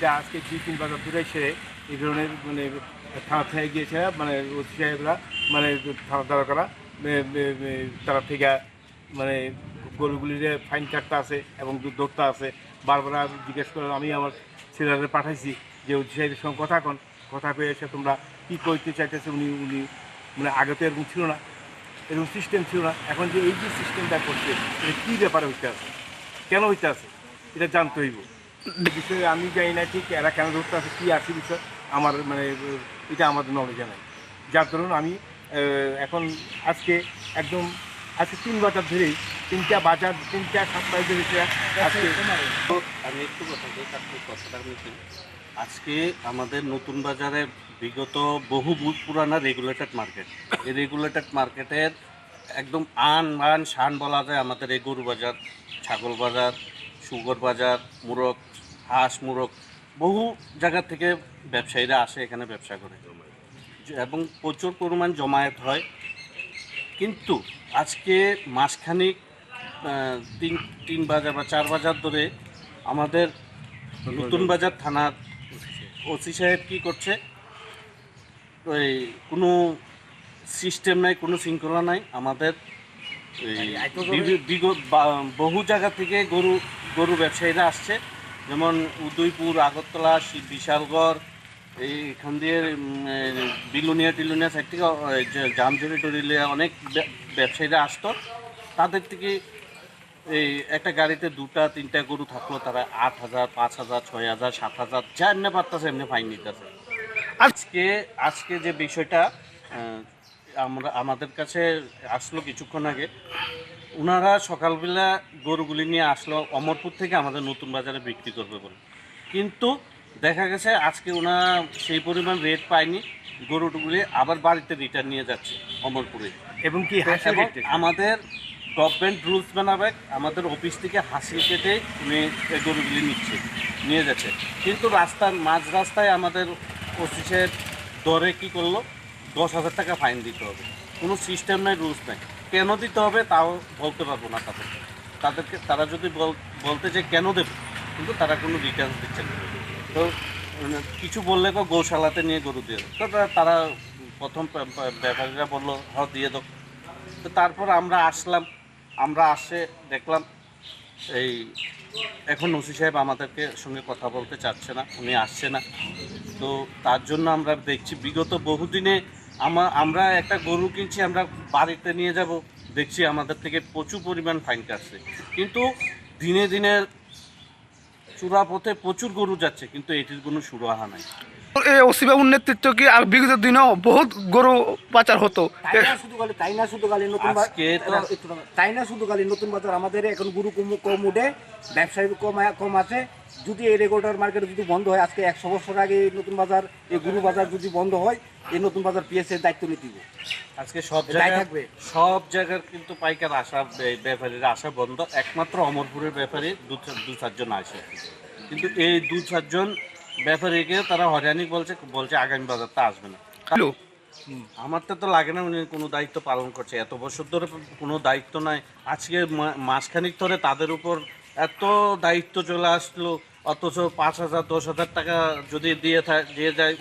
এটা আজকে দুই, তিন বছর ধরে সেরে এই ধরনের মানে থানা থেকে গিয়েছে মানে ওসি সাহেবরা মানে থানা তারা করা তারা থেকে মানে গরুগুলির ফাইন কাটতে আছে এবং দুধ ধরতে আছে, বারবার জিজ্ঞেস করে, আমি আমার ছেলেদের পাঠাইছি যে ওসি সাহেবের সঙ্গে কথা কন। কথা কয়ে এসে তোমরা কী করতে চাইতেছে? উনি উনি মানে আগে তো এরকম ছিল না, এরকম সিস্টেম ছিল না। এখন যে এই যে সিস্টেমটা করছে, এটা কী ব্যাপারে হইতে আছে? কেন হইতে আছে? এটা জানতে হইব। বিষয়ে আমি জানি না ঠিক এরা কেন ধরতে আছে কী আছে বিষয়, আমার মানে এটা আমাদের নলেজে নাই। যার ধরুন আমি এখন আজকে একদম, আজকে তিন বাজার ধরেই তিনটা বাজার, তিনটা সপ্তাহে ধরেছে আজকে। আমি একটু কথা কথাটা আজকে আমাদের নতুন বাজারে বিগত বহু পুরানা রেগুলেটেড মার্কেট এই রেগুলেটেড মার্কেটের একদম আন মান শান বলা যায় আমাদের এই গরু বাজার, ছাগল বাজার, সুগর বাজার, মুরগ হাঁস মুরগ বহু জায়গা থেকে ব্যবসায়ীরা আসে এখানে ব্যবসা করে। এবং প্রচুর পরিমাণ জমায়েত হয়। কিন্তু আজকে মাসখানিক তিন তিন বাজার বা চার বাজার ধরে আমাদের নতুন বাজার থানার ওসি সাহেব কি করছে? ওই কোনো সিস্টেম নাই কোনো শৃঙ্খলা নাই। আমাদের এই বা- বহু জায়গা থেকে গরু গরু ব্যবসায়ীরা আসছে। যেমন উদয়পুর, আগরতলা বিশালগড়, এই এখান দিয়ে বিলুনিয়া টিলুনিয়া সাইড থেকে যে টরিলিয়া অনেক ব্যবসায়ীরা আসতো। তাদের থেকে এই একটা গাড়িতে দুটা, তিনটা গরু থাকল, তারা আট হাজার, পাঁচ হাজার, ছয় হাজার, সাত হাজার, যা এমনি পারতেছে, এমনি ফাইন নিতেছে। আজকে আজকে যে বিষয়টা আমরা, আমাদের কাছে আসলো কিছুক্ষণ আগে ওনারা সকালবেলা গরুগুলি নিয়ে আসলো অমরপুর থেকে আমাদের নতুন বাজারে বিক্রি করবে বলে। কিন্তু দেখা গেছে আজকে ওনারা সেই পরিমাণ রেট পায়নি গরুগুলি আবার বাড়িতে রিটার্ন নিয়ে যাচ্ছে অমরপুরে। এবং কি আমাদের গভর্নমেন্ট রুলস বানাবে আমাদের অফিস থেকে হাসিল কেটে উনি গরুগুলি নিচ্ছে নিয়ে যাচ্ছে। কিন্তু রাস্তার মাঝ রাস্তায় আমাদের অফিসের দরে কি করল? দশ হাজার টাকা ফাইন দিতে হবে। কোনো সিস্টেম নাই রুলস নাই। কেন দিতে হবে তাও বলতে পারব না তাদেরকে তাদেরকে, তারা যদি বল- বলতে যে কেন দেবে, কিন্তু তারা কোনো দিচ্ছে না। তো কিছু বললে তো গৌশালাতে নিয়ে গরু দিয়ে। তো তারা- প্রথম ব্যা- ব্যা- ব্যাপারীরা বলল হ দিয়ে দাও। তো তারপর আমরা আসলাম, আমরা আসে দেখলাম, এই, এখন ওসি সাহেব আমাদেরকে সঙ্গে কথা বলতে চাচ্ছে না, উনি আসছে না। তো তার জন্য আমরা দেখছি, বিগত বহুদিনে আমা আমরা একটা গরু কিনছি আমরা বাড়িতে নিয়ে যাব। দেখছি আমাদের থেকে প্রচুর পরিমাণ ফাইন কাটছে। কিন্তু দিনে দিনে চূড়া পথে প্রচুর গরু যাচ্ছে কিন্তু এটির কোনো সুরাহা নাই। এই ওসিবাবুর নেতৃত্ব কি আর বিগত দিনেও বহুত গরু পাচার হতো? তাই না শুধু গালি তাই না শুধু গালি নতুন। তাই না শুধু গালি নতুন বাজার আমাদের এখন গুরু কম কম উঠে ব্যবসায়ী কম কম আছে। যদি এই রেগুলেটর মার্কেট যদি বন্ধ হয় আজকে একশো বছর আগে এই নতুন বাজার এই গুরু বাজার যদি বন্ধ হয় এই নতুন বাজার পিএস এর দায়িত্ব নিতে হবে। আজকে সব জায়গায় থাকবে। সব জায়গার কিন্তু পাইকার আসা বে- ব্যাপারীরা আসা বন্ধ। একমাত্র অমরপুরের ব্যাপারে দু চা- দু চারজন আসে। কিন্তু এই দু চারজন ব্যাপারীকে তারা হয়রানি বলছে বলছে আগামী বাজারটা আসবে না। হ্যালো। আমার তো তো লাগে না উনি কোনো দায়িত্ব পালন করছে। এত বছর ধরে কোনো দায়িত্ব নাই। আজকে মা- মাসখানিক ধরে তাদের উপর এত দায়িত্ব চলে আসলো অথচ পাঁচ হাজার দশ হাজার টাকা যদি দিয়ে দিয়ে যায়